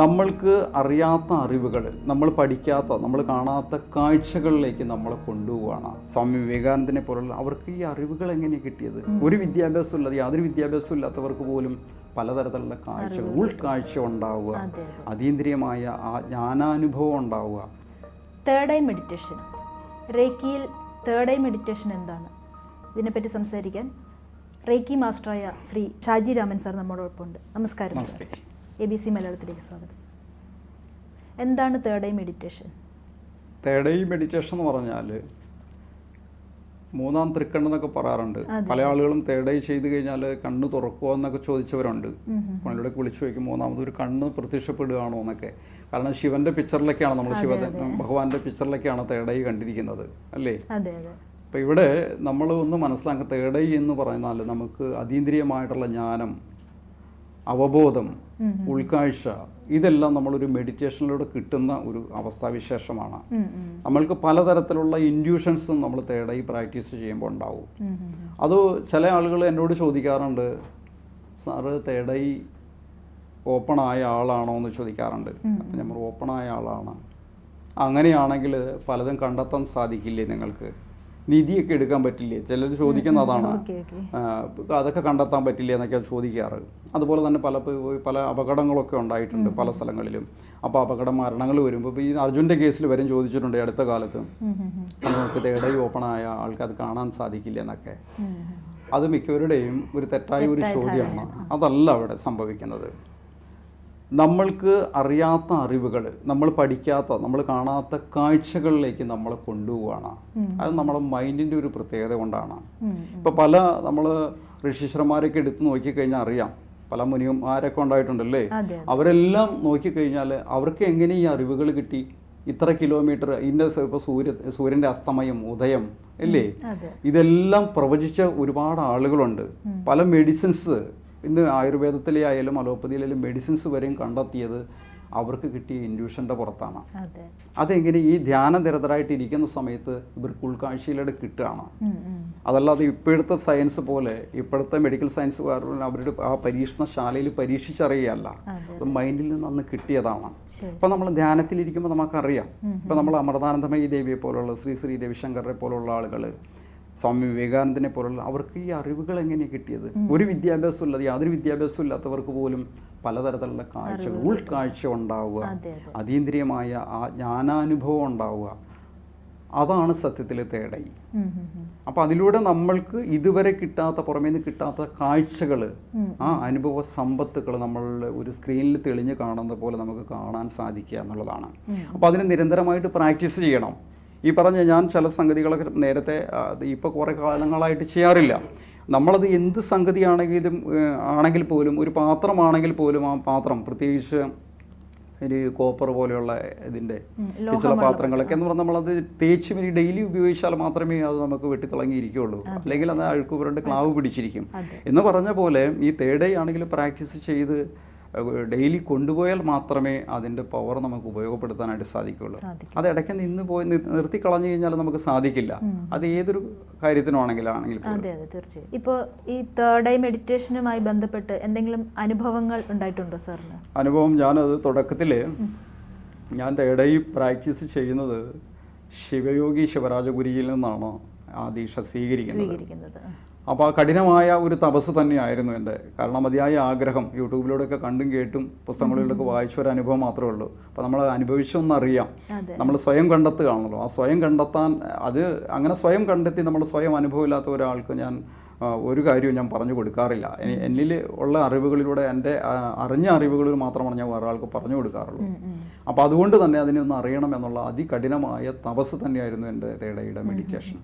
നമ്മൾക്ക് അറിയാത്ത അറിവുകൾ നമ്മൾ പഠിക്കാത്ത നമ്മൾ കാണാത്ത കാഴ്ചകളിലേക്ക് നമ്മളെ കൊണ്ടുപോവാണ്. സ്വാമി വിവേകാനന്ദനെ പോലുള്ള അവർക്ക് ഈ അറിവുകൾ എങ്ങനെയാണ് കിട്ടിയത്? ഒരു വിദ്യാഭ്യാസം ഇല്ലാതെ യാതൊരു വിദ്യാഭ്യാസവും ഇല്ലാത്തവർക്ക് പോലും പലതരത്തിലുള്ള കാഴ്ചകൾ ഉൾക്കാഴ്ച ഉണ്ടാവുക അതെ അതീന്ദ്രിയമായ ആ ജ്ഞാനാനുഭവം ഉണ്ടാവുക. തേർഡ് ഐ മെഡിറ്റേഷൻ റേക്കിയിൽ തേർഡ് ഐ മെഡിറ്റേഷൻ എന്താണ്? ഇതിനെപ്പറ്റി സംസാരിക്കാൻ. റേക്കി മാസ്റ്ററായ ശ്രീ ഷാജി രാമൻ സാർ നമ്മുടെ ഉണ്ട് നമസ്കാരം നമസ്തേ. എ ബി സി മലയാളത്തിലേക്ക് സ്വാഗതം. എന്താണ് third eye meditation third eye meditation എന്ന് പറഞ്ഞാൽ മൂന്നാം തൃക്കണ്ണെന്നൊക്കെ പറയാറുണ്ട്. പല ആളുകളും തേർഡ് ഐ ചെയ്ത് കഴിഞ്ഞാൽ കണ്ണ് തുറക്കുമോ എന്നൊക്കെ ചോദിച്ചവരുണ്ട്. പണിയുടെ വിളിച്ചു ചോദിക്കും മൂന്നാമത് ഒരു കണ്ണ് പ്രത്യക്ഷപ്പെടുകയാണോ എന്നൊക്കെ. കാരണം ശിവന്റെ പിക്ചറിലൊക്കെയാണ് നമ്മൾ ശിവ ഭഗവാന്റെ പിക്ചറിലൊക്കെയാണ് തേർഡ് ഐ കണ്ടിരിക്കുന്നത്. അല്ലേ? അപ്പോൾ ഇവിടെ നമ്മൾ ഒന്ന് മനസ്സിലാക്കുക. തേർഡ് ഐ എന്ന് പറഞ്ഞാൽ നമുക്ക് അതീന്ദ്രിയമായിട്ടുള്ള ജ്ഞാനം അവബോധം ഉൾക്കാഴ്ച ഇതെല്ലാം നമ്മളൊരു മെഡിറ്റേഷനിലൂടെ കിട്ടുന്ന ഒരു അവസ്ഥാവിശേഷമാണ്. നമ്മൾക്ക് പലതരത്തിലുള്ള ഇൻഡ്യൂഷൻസും നമ്മൾ തേടായി പ്രാക്ടീസ് ചെയ്യുമ്പോൾ ഉണ്ടാവും. അത് ചില ആളുകൾ എന്നോട് ചോദിക്കാറുണ്ട് സാറ് തേടായി ഓപ്പൺ ആയ ആളാണോ എന്ന് ചോദിക്കാറുണ്ട്. അപ്പം നമ്മൾ ഓപ്പൺ ആയ ആളാണ്. അങ്ങനെയാണെങ്കിൽ പലതും കണ്ടെത്താൻ സാധിക്കില്ലേ നിങ്ങൾക്ക്? നിധിയൊക്കെ എടുക്കാൻ പറ്റില്ലേ? ചിലർ ചോദിക്കുന്ന അതാണ്. അതൊക്കെ കണ്ടെത്താൻ പറ്റില്ലേ എന്നൊക്കെ ചോദിക്കാറ്. അതുപോലെ തന്നെ പല പല അപകടങ്ങളൊക്കെ ഉണ്ടായിട്ടുണ്ട് പല സ്ഥലങ്ങളിലും. അപ്പോൾ അപകട മരണങ്ങൾ വരുമ്പോൾ ഇപ്പോൾ ഈ അർജുന്റെ കേസിൽ വരും ചോദിച്ചിട്ടുണ്ട് അടുത്ത കാലത്ത്. നമുക്ക് തേടൈ ഓപ്പൺ ആയ ആൾക്ക് അത് കാണാൻ സാധിക്കില്ല എന്നൊക്കെ. അത് മിക്കവരുടെയും ഒരു തെറ്റായ ഒരു ചോദ്യമാണ്. അതല്ല അവിടെ സംഭവിക്കുന്നത്. നമ്മൾക്ക് അറിയാത്ത അറിവുകൾ നമ്മൾ പഠിക്കാത്ത നമ്മൾ കാണാത്ത കാഴ്ചകളിലേക്ക് നമ്മളെ കൊണ്ടുപോവാണ്. അത് നമ്മുടെ മൈൻഡിന്റെ ഒരു പ്രത്യേകത കൊണ്ടാണ്. ഇപ്പം ഇപ്പോൾ പല നമ്മൾ ഋഷീശ്വരന്മാരൊക്കെ എടുത്ത് നോക്കിക്കഴിഞ്ഞാൽ അറിയാം. പല മുനിയന്മാരൊക്കെ ഉണ്ടായിട്ടുണ്ടല്ലേ? അവരെല്ലാം നോക്കിക്കഴിഞ്ഞാൽ അവർക്ക് എങ്ങനെ ഈ അറിവുകൾ കിട്ടി? ഇത്ര കിലോമീറ്റർ ഇന്ന ഇപ്പോൾ സൂര്യ സൂര്യന്റെ അസ്തമയം ഉദയം അല്ലേ? ഇതെല്ലാം പ്രവചിച്ച ഒരുപാട് ആളുകളുണ്ട്. പല മെഡിസിൻസ് ഇന്ന് ആയുർവേദത്തിലെ ആയാലും അലോപ്പതിയിലായാലും മെഡിസിൻസ് വരെയും കണ്ടെത്തിയത് അവർക്ക് കിട്ടിയ ഇൻഡ്യൂഷന്റെ പുറത്താണ്. അതെ. അതെങ്ങനെ ഈ ധ്യാനനിരതരായിട്ട് ഇരിക്കുന്ന സമയത്ത് ഇവർക്ക് ഉൾക്കാഴ്ചയിലൂടെ കിട്ടുകയാണ്. അതല്ലാതെ ഇപ്പോഴത്തെ സയൻസ് പോലെ ഇപ്പോഴത്തെ മെഡിക്കൽ സയൻസ് അവരുടെ ആ പരീക്ഷണശാലയിൽ പരീക്ഷിച്ചറിയുകയല്ല അത്. മൈൻഡിൽ നിന്ന് അന്ന് കിട്ടിയതാണ്. ഇപ്പം നമ്മൾ ധ്യാനത്തിലിരിക്കുമ്പോൾ നമുക്കറിയാം. ഇപ്പം നമ്മൾ അമൃതാനന്ദമയി ദേവിയെ പോലുള്ള ശ്രീ ശ്രീ രവിശങ്കറെ പോലുള്ള ആളുകൾ സ്വാമി വിവേകാനന്ദനെ പോലുള്ള അവർക്ക് ഈ അറിവുകൾ എങ്ങനെ കിട്ടിയത്? ഒരു വിദ്യാഭ്യാസം ഇല്ലാതെ യാതൊരു വിദ്യാഭ്യാസം ഇല്ലാത്തവർക്ക് പോലും പലതരത്തിലുള്ള കാഴ്ചകൾ ഉൾക്കാഴ്ച ഉണ്ടാവുക അതെ അതെ. അതീന്ദ്രിയമായ ആ ജ്ഞാനാനുഭവം ഉണ്ടാവുക. അതാണ് സത്യത്തിൽ തേടൈ. അപ്പോൾ അതിലൂടെ നമ്മൾക്ക് ഇതുവരെ കിട്ടാത്ത പുറമേ നിന്ന് കിട്ടാത്ത കാഴ്ചകൾ ആ അനുഭവ സമ്പത്തുകൾ നമ്മൾ ഒരു സ്ക്രീനിൽ തെളിഞ്ഞു കാണുന്ന പോലെ നമുക്ക് കാണാൻ സാധിക്കുക എന്നുള്ളതാണ്. അപ്പോൾ അതിന് നിരന്തരമായിട്ട് പ്രാക്ടീസ് ചെയ്യണം. ഈ പറഞ്ഞ ഞാൻ ചില സംഗതികളൊക്കെ നേരത്തെ ഇപ്പോൾ കുറേ കാലങ്ങളായിട്ട് ചെയ്യാറില്ല. നമ്മളത് എന്ത് സംഗതിയാണെങ്കിലും ആണെങ്കിലും ആണെങ്കിൽ പോലും ഒരു പാത്രമാണെങ്കിൽ പോലും ആ പാത്രം പ്രത്യേകിച്ച് ഒരു കോപ്പർ പോലെയുള്ള ഇതിന്റെ ചില പാത്രങ്ങളൊക്കെ എന്ന് പറഞ്ഞാൽ നമ്മളത് തേച്ച് മിനി ഡെയിലി ഉപയോഗിച്ചാൽ മാത്രമേ അത് നമുക്ക് വെട്ടിത്തിളങ്ങിയിരിക്കുകയുള്ളൂ അല്ലെങ്കിൽ അത് അഴുക്കുപുരണ്ട് ക്ലാവ് പിടിച്ചിരിക്കും. എന്ന് പറഞ്ഞ പോലെ ഈ തേർഡ് ആണെങ്കിലും പ്രാക്ടീസ് ചെയ്ത് ഡെയിലി കൊണ്ടുപോയാൽ മാത്രമേ അതിന്റെ പവർ നമുക്ക് ഉപയോഗപ്പെടുത്താനായിട്ട് സാധിക്കുകയുള്ളൂ. അത് ഇടയ്ക്ക് നിന്ന് പോയി നിർത്തി കളഞ്ഞു കഴിഞ്ഞാൽ നമുക്ക് സാധിക്കില്ല. അത് ഏതൊരു കാര്യത്തിനാണെങ്കിലാണെങ്കിൽ അതെ അതെ തീർച്ചയായും. ഇപ്പോൾ ഈ തേർഡ് ഐ മെഡിറ്റേഷനുമായി ബന്ധപ്പെട്ട് എന്തെങ്കിലും അനുഭവങ്ങൾ ഉണ്ടായിട്ടുണ്ടോ സാറിന്? അനുഭവം ഞാനത് തുടക്കത്തിൽ ഞാൻ തേർഡ് ഐ പ്രാക്ടീസ് ചെയ്യുന്നത് ശിവയോഗി ശിവരാജഗുരിയിൽ നിന്നാണ് ആ ദീക്ഷ സ്വീകരിക്കുന്നത്. അപ്പോൾ ആ കഠിനമായ ഒരു തപസ് തന്നെയായിരുന്നു എന്റെ. കാരണം മതിയായ ആഗ്രഹം. യൂട്യൂബിലൂടെയൊക്കെ കണ്ടും കേട്ടും പുസ്തകങ്ങളിലൊക്കെ വായിച്ച ഒരു അനുഭവം മാത്രമേ ഉള്ളൂ. അപ്പോൾ നമ്മൾ അനുഭവിച്ചൊന്നറിയാം. നമ്മൾ സ്വയം കണ്ടെത്തുകയാണല്ലോ. ആ സ്വയം കണ്ടെത്താൻ അത് അങ്ങനെ സ്വയം കണ്ടെത്തി നമ്മൾ സ്വയം അനുഭവമില്ലാത്ത ഒരാൾക്ക് ഞാൻ ഒരു കാര്യവും ഞാൻ പറഞ്ഞു കൊടുക്കാറില്ല. എനി- എന്നിൽ ഉള്ള അറിവുകളിലൂടെ എന്റെ അറിഞ്ഞ അറിവുകളിൽ മാത്രമാണ് ഞാൻ വേറെ ആൾക്ക് പറഞ്ഞു കൊടുക്കാറുള്ളൂ. അപ്പോൾ അതുകൊണ്ട് തന്നെ അതിനെ ഒന്ന് അറിയണം എന്നുള്ള അതികഠിനമായ തപസ് തന്നെയായിരുന്നു എന്റെ തേടയുടെ മെഡിറ്റേഷൻ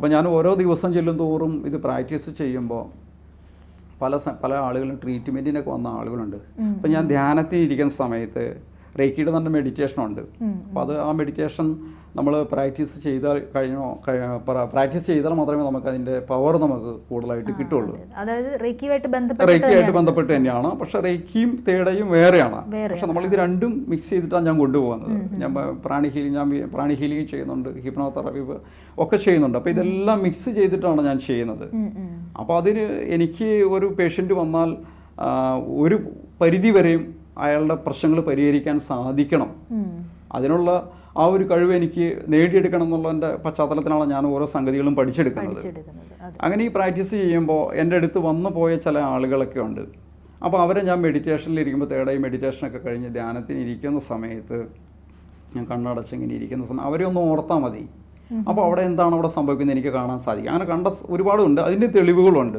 അപ്പോൾ ഞാൻ ഓരോ ദിവസം ചെല്ലും തോറും ഇത് പ്രാക്ടീസ് ചെയ്യുമ്പോൾ പല പല ആളുകളും ട്രീറ്റ്മെന്റിനൊക്കെ വന്ന ആളുകളുണ്ട്. അപ്പോൾ ഞാൻ ധ്യാനത്തിന് ഇരിക്കുന്ന സമയത്ത് റേക്കിയുടെ തന്നെ മെഡിറ്റേഷൻ ഉണ്ട്. അപ്പോൾ അത് ആ മെഡിറ്റേഷൻ നമ്മൾ പ്രാക്ടീസ് ചെയ്താൽ കഴിഞ്ഞോ പ്രാക്ടീസ് ചെയ്താൽ മാത്രമേ നമുക്ക് അതിന്റെ പവർ നമുക്ക് കൂടുതലായിട്ട് കിട്ടുള്ളൂ. അതായത് റേക്കിയുമായിട്ട് ബന്ധപ്പെട്ട് റേക്കിയായിട്ട് ബന്ധപ്പെട്ട് തന്നെയാണ്. പക്ഷെ റേക്കിയും തേടയും വേറെയാണ്. പക്ഷെ നമ്മൾ ഇത് രണ്ടും മിക്സ് ചെയ്തിട്ടാണ് ഞാൻ കൊണ്ടുപോകുന്നത്. ഞാൻ പ്രാണി ഹീലിംഗ് ഞാൻ പ്രാണി ഹീലിംഗ് ചെയ്യുന്നുണ്ട് ഹിപ്നോ തെറാപ്പി ഒക്കെ ചെയ്യുന്നുണ്ട്. അപ്പോൾ ഇതെല്ലാം മിക്സ് ചെയ്തിട്ടാണ് ഞാൻ ചെയ്യുന്നത്. അപ്പോൾ അതിന് എനിക്ക് ഒരു പേഷ്യന്റ് വന്നാൽ ഒരു പരിധി വരെയും അയാളുടെ പ്രശ്നങ്ങൾ പരിഹരിക്കാൻ സാധിക്കണം. അതിനുള്ള ആ ഒരു കഴിവ് എനിക്ക് നേടിയെടുക്കണം എന്നുള്ളതിന്റെ പശ്ചാത്തലത്തിലാണ് ഞാൻ ഓരോ സംഗതികളും പഠിച്ചെടുക്കുന്നത്. അങ്ങനെ ഈ പ്രാക്ടീസ് ചെയ്യുമ്പോൾ എന്റെ അടുത്ത് വന്നു പോയ ചില ആളുകളൊക്കെ ഉണ്ട്. അപ്പോൾ അവരെ ഞാൻ മെഡിറ്റേഷനിൽ ഇരിക്കുമ്പോൾ തേടായി മെഡിറ്റേഷനൊക്കെ കഴിഞ്ഞ് ധ്യാനത്തിന് ഇരിക്കുന്ന സമയത്ത് ഞാൻ കണ്ണടച്ചിങ്ങനെ ഇരിക്കുന്ന സമയം അവരെ ഒന്ന് ഓർത്താൽ മതി. അപ്പോൾ അവിടെ എന്താണ് അവിടെ സംഭവിക്കുന്നത് എനിക്ക് കാണാൻ സാധിക്കും. അങ്ങനെ കണ്ട ഒരുപാടുണ്ട്. അതിന്റെ തെളിവുകളുണ്ട്.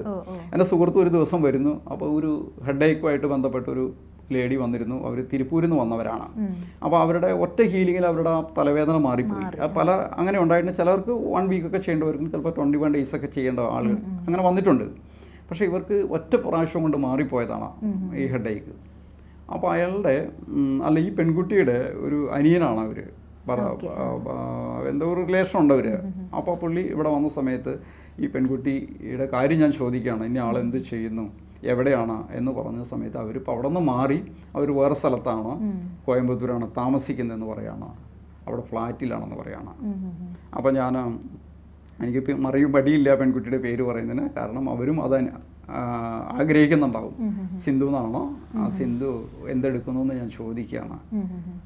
എന്റെ സുഹൃത്ത് ഒരു ദിവസം വരുന്നു. അപ്പോൾ ഒരു ഹെഡേക്കുമായിട്ട് ബന്ധപ്പെട്ട ഒരു ലേഡി വന്നിരുന്നു. അവർ തിരുപ്പൂരിൽ നിന്ന് വന്നവരാണ് അപ്പോൾ അവരുടെ ഒറ്റ ഹീലിങ്ങിൽ അവരുടെ ആ തലവേദന മാറിപ്പോയി. പല അങ്ങനെ ഉണ്ടായിട്ടുണ്ട്. ചിലർക്ക് വൺ വീക്കൊക്കെ ചെയ്യേണ്ടവർക്കും ചിലപ്പോൾ ട്വന്റി വൺ ഡേയ്സ് ഒക്കെ ചെയ്യേണ്ട ആളുകൾ അങ്ങനെ വന്നിട്ടുണ്ട്. പക്ഷേ ഇവർക്ക് ഒറ്റ പ്രാവശ്യം കൊണ്ട് മാറിപ്പോയതാണ് ഈ ഹെഡ് ഹെഡേക്ക്. അപ്പോൾ അയാളുടെ അല്ല ഈ പെൺകുട്ടിയുടെ ഒരു അനിയനാണ് അവർ എന്തോ ഒരു റിലേഷൻ ഉണ്ട് അവർ അപ്പോൾ പുള്ളി ഇവിടെ വന്ന സമയത്ത് ഈ പെൺകുട്ടിയുടെ കാര്യം ഞാൻ ചോദിക്കുകയാണ്. ഇനി ആളെന്ത് ചെയ്യുന്നു? എവിടെയാണ് എന്ന് പറഞ്ഞ സമയത്ത് അവരിപ്പോൾ അവിടെ നിന്ന് മാറി അവർ വേറെ സ്ഥലത്താണ് കോയമ്പത്തൂരാണ് താമസിക്കുന്നതെന്ന് പറയാണ്. അവിടെ ഫ്ലാറ്റിലാണെന്ന് പറയാണ്. അപ്പം. അപ്പോൾ ഞാൻ എനിക്ക് മറിയും പടിയില്ല പെൺകുട്ടിയുടെ പേര് പറയുന്നതിന്. കാരണം അവരും അത് ആഗ്രഹിക്കുന്നുണ്ടാവും. സിന്ധു എന്നാണോ? ആ സിന്ധു എന്തെടുക്കുന്നു എന്ന് ഞാൻ ചോദിക്കുകയാണ്.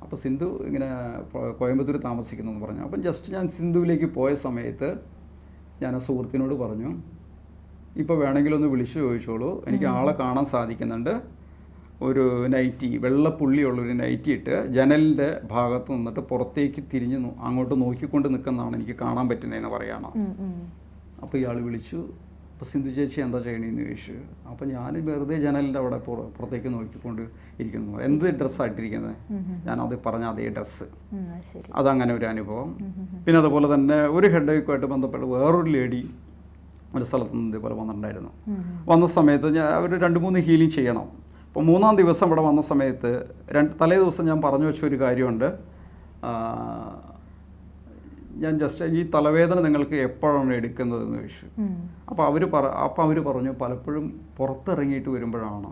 അപ്പോൾ സിന്ധു ഇങ്ങനെ കോയമ്പത്തൂർ താമസിക്കുന്നു എന്ന് പറഞ്ഞു. അപ്പം ജസ്റ്റ് ഞാൻ സിന്ധുവിലേക്ക് പോയ സമയത്ത് ഞാൻ ആ സുഹൃത്തിനോട് പറഞ്ഞു ഇപ്പോൾ വേണമെങ്കിൽ ഒന്ന് വിളിച്ചു ചോദിച്ചോളൂ. എനിക്ക് ആളെ കാണാൻ സാധിക്കുന്നുണ്ട്. ഒരു നൈറ്റി വെള്ളപ്പുള്ളിയുള്ളൊരു നൈറ്റി ഇട്ട് ജനലിന്റെ ഭാഗത്ത് നിന്നിട്ട് പുറത്തേക്ക് തിരിഞ്ഞ് അങ്ങോട്ട് നോക്കിക്കൊണ്ട് നിൽക്കുന്നതാണ് എനിക്ക് കാണാൻ പറ്റുന്നതെന്ന് പറയണം. അപ്പോൾ ഇയാൾ വിളിച്ചു അപ്പോൾ സിന്ധു ചേച്ചി എന്താ ചെയ്യണേന്ന് ചോദിച്ചു. അപ്പോൾ ഞാൻ വെറുതെ ജനലിന്റെ അവിടെ പുറ- പുറത്തേക്ക് നോക്കിക്കൊണ്ട് ഇരിക്കുന്നു. എന്ത് ഡ്രസ്സായിട്ടിരിക്കുന്നത് ഞാനത് പറഞ്ഞ അതേ ഡ്രസ്സ്. അതങ്ങനെ ഒരു അനുഭവം. പിന്നെ അതുപോലെ തന്നെ ഒരു ഹെഡ് ഹെഡേക്കുമായിട്ട് ബന്ധപ്പെട്ട് വേറൊരു ലേഡി ഒരു സ്ഥലത്ത് നിന്ന് ഇതേപോലെ വന്നിട്ടുണ്ടായിരുന്നു. വന്ന സമയത്ത് ഞാൻ അവർ രണ്ട് മൂന്ന് ഹീലിംഗ് ചെയ്യണം. അപ്പോൾ മൂന്നാം ദിവസം ഇവിടെ വന്ന സമയത്ത് രണ്ട് തലേ ദിവസം ഞാൻ പറഞ്ഞു വെച്ച ഒരു കാര്യമുണ്ട്. ഞാൻ ജസ്റ്റ് ഈ തലവേദന നിങ്ങൾക്ക് എപ്പോഴാണ് എടുക്കുന്നതെന്ന് ചോദിച്ചു. അപ്പോൾ അവർ പറ അപ്പോൾ അവർ പറഞ്ഞു പലപ്പോഴും പുറത്തിറങ്ങിയിട്ട് വരുമ്പോഴാണ്.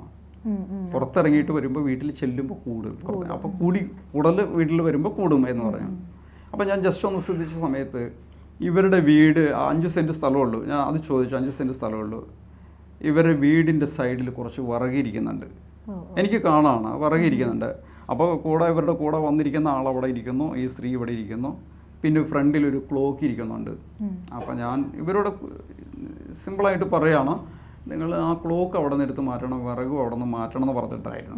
പുറത്തിറങ്ങിയിട്ട് വരുമ്പോൾ വീട്ടിൽ ചെല്ലുമ്പോൾ കൂടും. അപ്പോൾ കൂടി. കൂടൽ വീട്ടിൽ വരുമ്പോൾ കൂടും എന്ന് പറഞ്ഞു. അപ്പോൾ ഞാൻ ജസ്റ്റ് ഒന്ന് ശ്രദ്ധിച്ച സമയത്ത് ഇവരുടെ വീട് അഞ്ച് സെന്റ് സ്ഥലമുള്ളൂ. ഞാൻ അത് ചോദിച്ചു അഞ്ച് സെന്റ് സ്ഥലമുള്ളൂ. ഇവരുടെ വീടിന്റെ സൈഡിൽ കുറച്ച് വിറകിരിക്കുന്നുണ്ട്. എനിക്ക് കാണാണ് വിറകിരിക്കുന്നുണ്ട്. അപ്പോൾ കൂടെ ഇവരുടെ കൂടെ വന്നിരിക്കുന്ന ആൾ അവിടെ ഇരിക്കുന്നു ഈ സ്ത്രീ ഇവിടെ ഇരിക്കുന്നു. പിന്നെ ഫ്രണ്ടിൽ ഒരു ക്ലോക്ക് ഇരിക്കുന്നുണ്ട്. അപ്പം ഞാൻ ഇവരോട് സിമ്പിളായിട്ട് പറയുകയാണ് നിങ്ങൾ ആ ക്ലോക്ക് അവിടെ നിന്ന് എടുത്ത് മാറ്റണം വിറകും അവിടെ നിന്ന് മാറ്റണം എന്ന് പറഞ്ഞിട്ടായിരുന്നു.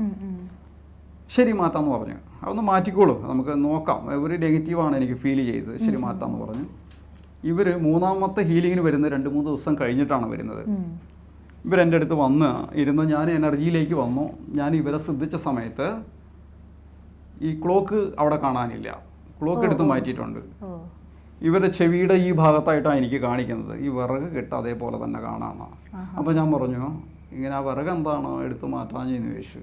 ശരി മാറ്റാമെന്ന് പറഞ്ഞു. അതൊന്ന് മാറ്റിക്കോളൂ. നമുക്ക് നോക്കാം. ഒരു നെഗറ്റീവാണ് എനിക്ക് ഫീൽ ചെയ്തത്. ശരി മാറ്റാമെന്ന് പറഞ്ഞു. ഇവർ മൂന്നാമത്തെ ഹീലിങ്ങിന് വരുന്ന രണ്ട് മൂന്ന് ദിവസം കഴിഞ്ഞിട്ടാണ് വരുന്നത്. ഇവർ ഇവരെന്റെ അടുത്ത് വന്ന് ഇരുന്ന് ഞാൻ എനർജിയിലേക്ക് വന്നു. ഞാൻ ഇവരെ ശ്രദ്ധിച്ച സമയത്ത് ഈ ക്ലോക്ക് അവിടെ കാണാനില്ല. ക്ലോക്ക് എടുത്ത് മാറ്റിയിട്ടുണ്ട്. ഇവരുടെ ചെവിയുടെ ഈ ഭാഗത്തായിട്ടാണ് എനിക്ക് കാണിക്കുന്നത്. ഈ വിറക് കെട്ട് അതേപോലെ തന്നെ കാണാമെന്നാണ് അപ്പോൾ ഞാൻ പറഞ്ഞു ഇങ്ങനെ ആ വിറക് എന്താണ് എടുത്ത് ചെയ്യുന്നു ചോദിച്ചു.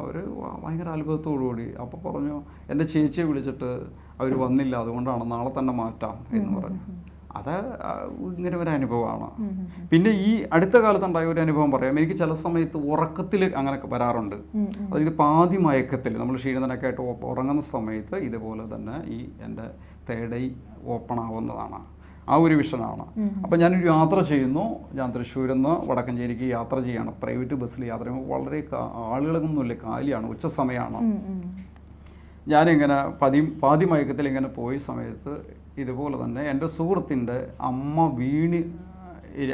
അവർ ഭയങ്കര അത്ഭുതത്തോടുകൂടി. അപ്പോൾ പറഞ്ഞു എന്റെ ചേച്ചിയെ വിളിച്ചിട്ട് അവർ വന്നില്ല അതുകൊണ്ടാണ് നാളെ തന്നെ മാറ്റാം എന്ന് പറഞ്ഞു. അത് ഇങ്ങനെ ഒരു അനുഭവമാണ്. പിന്നെ ഈ അടുത്ത കാലത്തുണ്ടായ ഒരു അനുഭവം പറയാം. എനിക്ക് ചില സമയത്ത് ഉറക്കത്തിൽ അങ്ങനെ വരാറുണ്ട്. അതായത് പാതി മയക്കത്തിൽ നമ്മൾ ക്ഷീണിതനൊക്കെ ആയിട്ട് ഉറങ്ങുന്ന സമയത്ത് ഇതുപോലെ തന്നെ ഈ എന്റെ തേടൈ ഓപ്പൺ ആവുന്നതാണ്. ആ ഒരു വിഷനാണ്. അപ്പം ഞാനൊരു യാത്ര ചെയ്യുന്നു. ഞാൻ തൃശ്ശൂരിൽ നിന്ന് വടക്കഞ്ചേരിക്ക് യാത്ര ചെയ്യാണ്. പ്രൈവറ്റ് ബസ്സിൽ യാത്ര ചെയ്യുമ്പോൾ വളരെ ആളുകളൊന്നുമില്ല കാലിയാണ് ഉച്ച സമയമാണ്. ഞാനിങ്ങനെ പതി പാതി മയക്കത്തിൽ ഇങ്ങനെ പോയ സമയത്ത് ഇതുപോലെ തന്നെ എന്റെ സുഹൃത്തിന്റെ അമ്മ വീണ്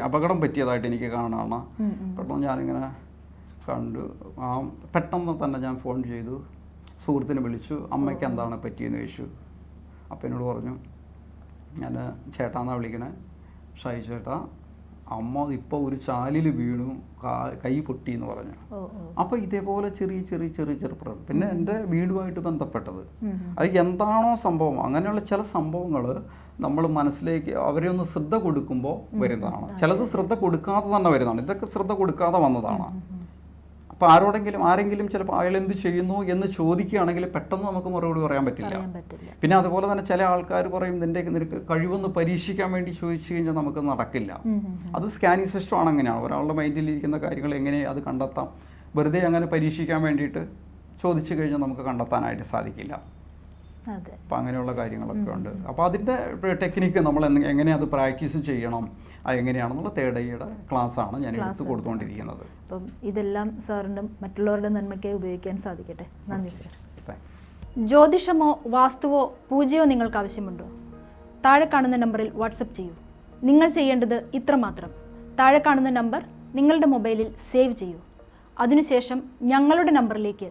അപകടം പറ്റിയതായിട്ട് എനിക്ക് കാണാണ്. പെട്ടെന്ന് ഞാനിങ്ങനെ കണ്ടു. ആ പെട്ടെന്ന് തന്നെ ഞാൻ ഫോൺ ചെയ്തു. സുഹൃത്തിനെ വിളിച്ചു. അമ്മയ്ക്ക് എന്താണ് പറ്റിയെന്ന് ചോദിച്ചു. അപ്പം എന്നോട് പറഞ്ഞു ഞാൻ ചേട്ടാന്നാണ് വിളിക്കണേ. ഷായി ചേട്ടാ അമ്മ ഇപ്പോൾ ഒരു ചാലിൽ വീണു കൈ പൊട്ടി എന്ന് പറഞ്ഞു. അപ്പോൾ ഇതേപോലെ ചെറിയ ചെറിയ ചെറിയ ചെറുപ്പം പിന്നെ എന്റെ വീടുമായിട്ട് ബന്ധപ്പെട്ടത്. അത് എന്താണോ സംഭവം അങ്ങനെയുള്ള ചില സംഭവങ്ങൾ നമ്മൾ മനസ്സിലേക്ക് അവരെ ഒന്ന് ശ്രദ്ധ കൊടുക്കുമ്പോൾ വരുന്നതാണ്. ചിലത് ശ്രദ്ധ കൊടുക്കാതെ തന്നെ വരുന്നതാണ്. ഇതൊക്കെ ശ്രദ്ധ കൊടുക്കാതെ വന്നതാണ്. അപ്പോൾ ആരോടെങ്കിലും ആരെങ്കിലും ചിലപ്പോൾ അയാൾ എന്ത് ചെയ്യുന്നു എന്ന് ചോദിക്കുകയാണെങ്കിൽ പെട്ടെന്ന് നമുക്ക് മറുപടി പറയാൻ പറ്റില്ല. പിന്നെ അതുപോലെ തന്നെ ചില ആൾക്കാർ പറയും നിന്റെ നിനക്ക് കഴിവൊന്ന് പരീക്ഷിക്കാൻ വേണ്ടി ചോദിച്ചു കഴിഞ്ഞാൽ നമുക്ക് നടക്കില്ല. അത് സ്കാനിങ് സിസ്റ്റം അങ്ങനെയാണ്. ഒരാളുടെ മൈൻഡിൽ ഇരിക്കുന്ന കാര്യങ്ങൾ എങ്ങനെ അത് കണ്ടെത്താം? വെറുതെ അങ്ങനെ പരീക്ഷിക്കാൻ വേണ്ടിയിട്ട് ചോദിച്ചു കഴിഞ്ഞാൽ നമുക്ക് കണ്ടെത്താനായിട്ട് സാധിക്കില്ല. അപ്പം അങ്ങനെയുള്ള കാര്യങ്ങളൊക്കെ ഉണ്ട്. അപ്പോൾ അതിന്റെ ടെക്നിക്ക് നമ്മൾ എങ്ങനെ അത് പ്രാക്ടീസ് ചെയ്യണം അത് എങ്ങനെയാണെന്നുള്ള തേർഡ് ക്ലാസ് ക്ലാസ്സാണ് ഞാൻ എടുത്ത് കൊടുത്തുകൊണ്ടിരിക്കുന്നത് അപ്പം ഇതെല്ലാം സാറിന്റെ മറ്റുള്ളവരുടെ നന്മയ്ക്കായി ഉപയോഗിക്കാൻ സാധിക്കട്ടെ. നന്ദി സാർ. ജ്യോതിഷമോ വാസ്തുവോ പൂജയോ നിങ്ങൾക്ക് ആവശ്യമുണ്ടോ? താഴെ കാണുന്ന നമ്പറിൽ വാട്സപ്പ് ചെയ്യൂ. നിങ്ങൾ ചെയ്യേണ്ടത് ഇത്രമാത്രം താഴെ കാണുന്ന നമ്പർ നിങ്ങളുടെ മൊബൈലിൽ സേവ് ചെയ്യൂ. അതിനുശേഷം ഞങ്ങളുടെ നമ്പറിലേക്ക്